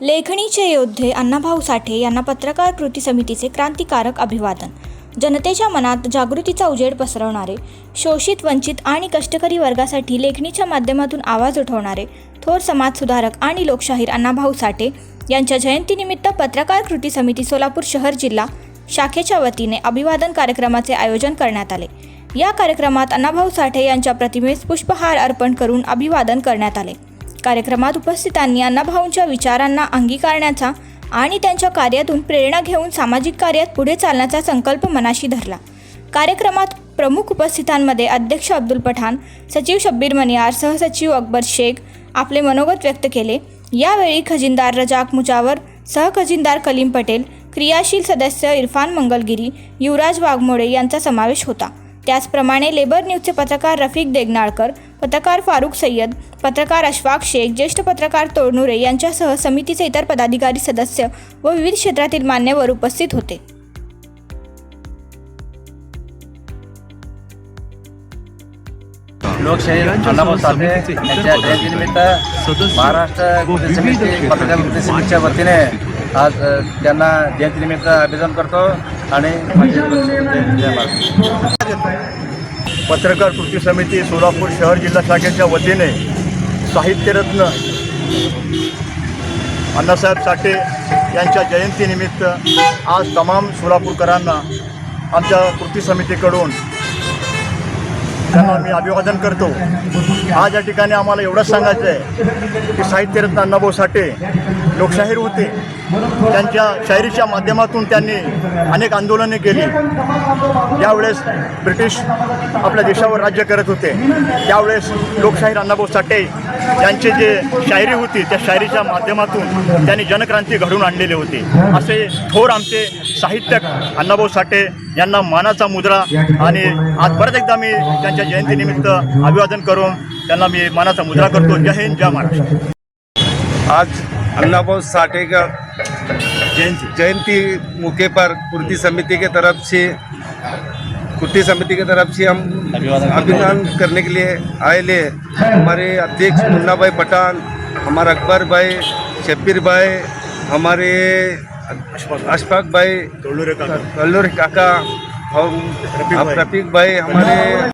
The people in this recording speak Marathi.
लेखणीचे योद्धे अण्णाभाऊ साठे यांना पत्रकार कृती समितीचे क्रांतिकारक अभिवादन. जनतेच्या मनात जागृतीचा उजेड पसरवणारे शोषित वंचित आणि कष्टकरी वर्गासाठी लेखणीच्या माध्यमातून आवाज उठवणारे थोर समाजसुधारक आणि लोकशाहीर अण्णाभाऊ साठे यांच्या जयंतीनिमित्त पत्रकार कृती समिती सोलापूर शहर जिल्हा शाखेच्या वतीने अभिवादन कार्यक्रमाचे आयोजन करण्यात आले. या कार्यक्रमात अण्णाभाऊ साठे यांच्या प्रतिमेस पुष्पहार अर्पण करून अभिवादन करण्यात आले. कार्यक्रमात उपस्थितांनी अण्णाभाऊंच्या विचारांना अंगीकारण्याचा आणि त्यांच्या कार्यातून प्रेरणा घेऊन सामाजिक कार्यात पुढे चालण्याचा संकल्प मनाशी धरला. कार्यक्रमात प्रमुख उपस्थितांमध्ये अध्यक्ष अब्दुल पठाण सचिव शब्बीर मनियार सहसचिव अकबर शेख आपले मनोगत व्यक्त केले. यावेळी खजिनदार रजाक मुजावर सहखजिनदार कलीम पटेल क्रियाशील सदस्य इरफान मंगलगिरी युवराज वाघमोडे यांचा समावेश होता. त्याचप्रमाणे लेबर न्यूजचे पत्रकार रफिक देगनाळकर पत्रकार फारुख सय्यद पत्रकार अशफाक शेख ज्येष्ठ पत्रकार तोडनुरे यांच्यासह समितीचे इतर पदाधिकारी सदस्य व विविध क्षेत्रातील मान्यवर उपस्थित होते. लोकशाही अण्णाभाऊ साठे यांच्या जयंतीनिमित्त महाराष्ट्र पत्रकार समितीच्या वतीने आज त्यांना जयंतीनिमित्त अभिनंदन करतो आणि पत्रकार कृती समिती सोलापूर शहर जिल्हा शाखेच्या वतीने साहित्यरत्न अण्णासाहेब साठे यांच्या जयंतीनिमित्त आज तमाम सोलापूरकरांना आमच्या कृती समितीकडून त्यांना मी अभिवादन करतो. आज या ठिकाणी आम्हाला एवढंच सांगायचं आहे की साहित्यरत्न अण्णाभाऊ साठे लोकशाहीर होते. त्यांच्या शायरीच्या माध्यमातून त्यांनी अनेक आंदोलने केली. ज्यावेळेस ब्रिटिश आपल्या देशावर राज्य करत होते. त्यावेळेस लोकशाहीर अण्णाभाऊ साठे त्यांचे जे शायरी होती त्या शायरीच्या माध्यमातून त्यांनी जनक्रांती घडून आणलेली होती. असे थोर आमचे साहित्यक अण्णाभाऊ साठे यांना मानाचा मुद्रा आणि आज परत एकदा मी त्यांच्या जयंतीनिमित्त अभिवादन करून त्यांना मी मानाचा मुद्रा करतो. जय हिंद जय महाराष्ट्र. आज अण्णाभाऊ साठे का जयंती जयंती मौके पर पूर्ति समिति के तरफ से कुर्ती समिति की तरफ से हम अभियान करने के लिए आए ले हमारे अध्यक्ष मुन्ना भाई पठान हमारा अकबर भाई शब्बीर भाई हमारे अशफाक भाई तोडलुरे काका कल्लूर काका हम रफीक भाई। रफीक भाई हमारे